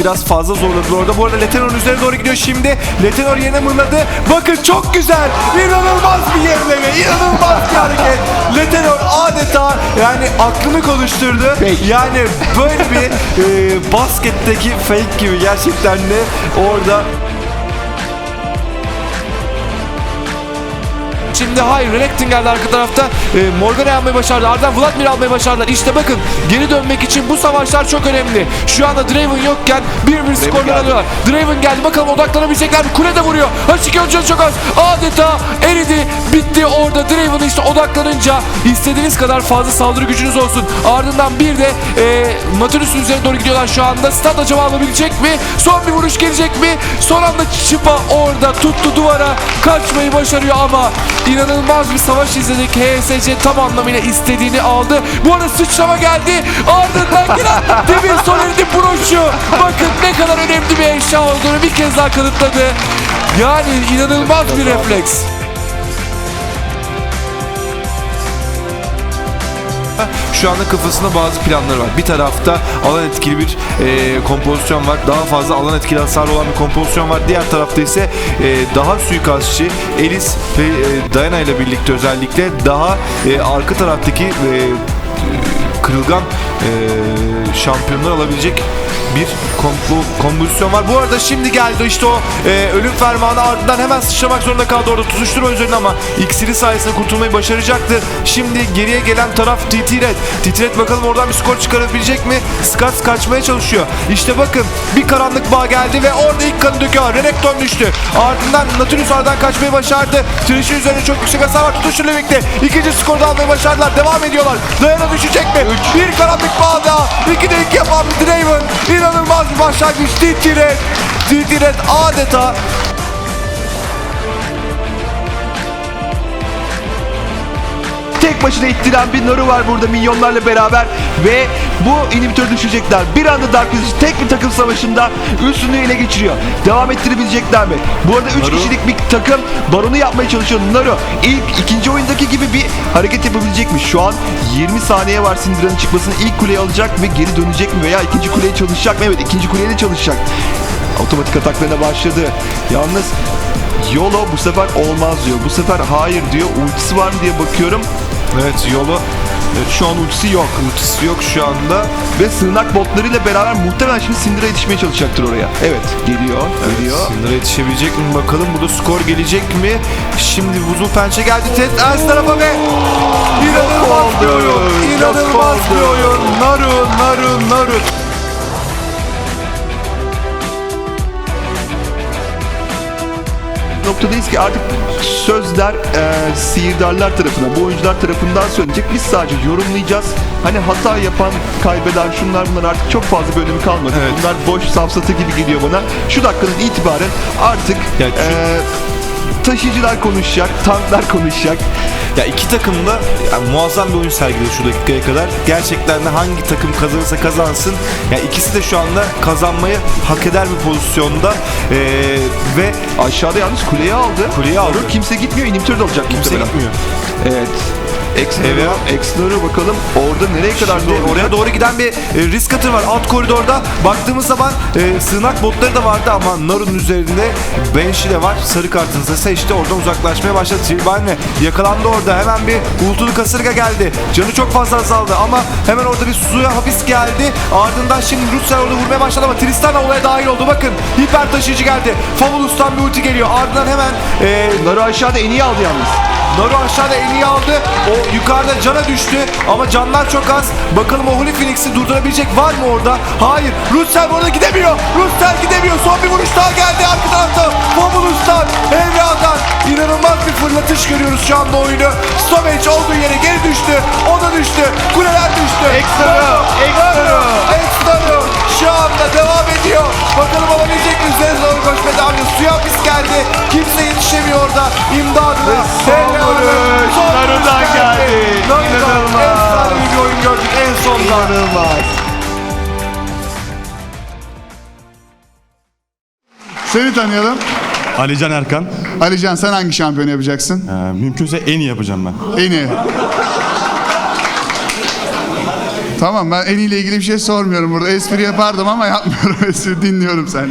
Biraz fazla zorladı orada. Bu arada Letenor'un üzerine doğru gidiyor şimdi. Letenor yerine mırladı. Bakın çok güzel. İnanılmaz bir yerleme. inanılmaz bir hareket. Letenor adeta yani aklını konuşturdu. Yani böyle bir e, basketteki fake gibi gerçekten de orada Şimdi hayır Renekton geldi arka tarafta. E, Morgan'ı almayı başardı. Ardından Vladimir almayı başardılar. İşte bakın geri dönmek için bu savaşlar çok önemli. Şu anda Draven yokken bir bir skorlar geldi. alıyorlar. Draven geldi. Bakalım odaklanabilecekler mi? Kule de vuruyor. H2 canı çok az. Adeta eridi. Bitti orada. Draven işte odaklanınca istediğiniz kadar fazla saldırı gücünüz olsun. Ardından bir de e, Natulus'un üzerine doğru gidiyorlar şu anda. Stat acaba alabilecek mi? Son bir vuruş gelecek mi? Son anda Çıpa orada tuttu duvara. Kaçmayı başarıyor ama inanılmaz bir savaş izledik. HSC tam anlamıyla istediğini aldı. Bu arada sıçrama geldi. Ardından giren Demir Soler'in broşu. Bakın ne kadar önemli bir eşya olduğunu bir kez daha kanıtladı. Yani inanılmaz bir refleks. Şu anda kafasında bazı planları var. Bir tarafta alan etkili bir e, kompozisyon var. Daha fazla alan etkili hasar olan bir kompozisyon var. Diğer tarafta ise e, daha suikastçı Elis ve e, Diana ile birlikte özellikle daha e, arka taraftaki e, kırılgan e, şampiyonlar alabilecek bir komplo, kombüsyon var. Bu arada şimdi geldi işte o e, ölüm fermanı ardından hemen sıçramak zorunda kaldı orada tutuşturma üzerine ama iksiri sayesinde kurtulmayı başaracaktır. Şimdi geriye gelen taraf. TT Red bakalım oradan bir skor çıkarabilecek mi? Skats kaçmaya çalışıyor. İşte bakın bir karanlık bağ geldi ve orada ilk kanı döküyor. Renekton düştü. Ardından Nautilus aradan kaçmayı başardı. Trish'in üzerine çok yüksek hasar var. Tutuşuyla birlikte ikinci skoru da almayı başardılar. Devam ediyorlar. Dayana düşecek mi? Bir karanlık bağ daha. İki de iki yapan bir Draven. İnanılmaz bir başlangıç. TT Red. TT Red adeta Tek başına ittiren bir Naru var burada minyonlarla beraber ve bu inhibitor düşecekler. Bir anda Dark Wizards tek bir takım savaşında üstünlüğü ele geçiriyor. Devam ettirebilecekler mi? Bu arada 3 Naru. kişilik bir takım baronu yapmaya çalışıyor. Naru ilk ikinci oyundaki gibi bir hareket yapabilecek mi? Şu an 20 saniye var Syndra'nın çıkmasını. ilk kuleyi alacak ve geri dönecek mi? Veya ikinci kuleye çalışacak mı? Evet ikinci kuleye de çalışacak. Otomatik ataklarına başladı. Yalnız Yolo bu sefer olmaz diyor. Bu sefer hayır diyor. Ultisi var mı diye bakıyorum. Evet yolu Evet, şu an ultisi yok. ultisi yok şu anda. Ve sığınak botlarıyla beraber muhtemelen şimdi Syndra yetişmeye çalışacaktır oraya. Evet geliyor. Geliyor. Sınır'a yetişebilecek mi bakalım. Burada skor gelecek mi? Şimdi buzul pençe geldi. Ted Ers tarafa ve inanılmaz bir oyun. İnanılmaz bir oyun. Naru, Naru, Naru. Noktadayız ki artık sözler e, sihirdarlar tarafından, bu oyuncular tarafından söylenecek. Biz sadece yorumlayacağız. Hani hata yapan, kaybeden şunlar bunlar artık çok fazla bir önemi kalmadı. Evet. Bunlar boş safsatı gibi geliyor bana. Şu dakikadan itibaren artık Ya şu- e, taşıyıcılar konuşacak, tanklar konuşacak. Ya iki takım da yani muazzam bir oyun sergiledi şu dakikaya kadar. Gerçekten de hangi takım kazanırsa kazansın. Ya ikisi de şu anda kazanmayı hak eder bir pozisyonda. Ee, ve Aşağıda yalnız kuleyi aldı. Kuleyi aldı. Kimse gitmiyor. Inhibitor da alacak kimse muhtemelen. gitmiyor. Evet. Exner'ı, Exner'ı bakalım orada nereye kadar Şimdi doğru oraya doğru giden bir e, risk atır var alt koridorda. Baktığımız zaman e, sığınak botları da vardı ama Naru'nun üzerinde Banshee de var. Sarı kartınızı seçti. Oradan uzaklaşmaya başladı. Silvane yakalandı orada. Hemen bir uğultulu kasırga geldi. Canı çok fazla azaldı ama hemen orada bir suya hapis geldi. Ardından şimdi Rusya orada vurmaya başladı ama Tristana olaya dahil oldu. Bakın hiper taşıyıcı geldi. Fabulus'tan bir ulti geliyor. Ardından hemen e, Naru aşağıda en iyi aldı yalnız. Naru aşağıda en iyi aldı. O yukarıda cana düştü ama canlar çok az. Bakalım o Holy Phoenix'i durdurabilecek var mı orada? Hayır. Russell orada gidemiyor. Russell gidemiyor. Son bir vuruş daha geldi arka tarafta. Fabulus'tan, Evra'dan inanılmaz bir fırlatış görüyoruz şu anda oyunu. Stomage olduğu yere geri düştü. O da düştü. Kuleler düştü. Extra, extra. Extra şu anda devam ediyor. Bakalım alabilecek mi? Üzerine doğru koşmaya devam ediyor. Suya hapis geldi. Kimse yetişemiyor orada. İmdadına. En sonda. İnanılmaz. Seni tanıyalım. Alican Erkan. Alican sen hangi şampiyon yapacaksın? Ee, mümkünse en iyi yapacağım ben. En iyi. Tamam ben en iyiyle ilgili bir şey sormuyorum burada. Espri yapardım ama yapmıyorum. Espri dinliyorum seni.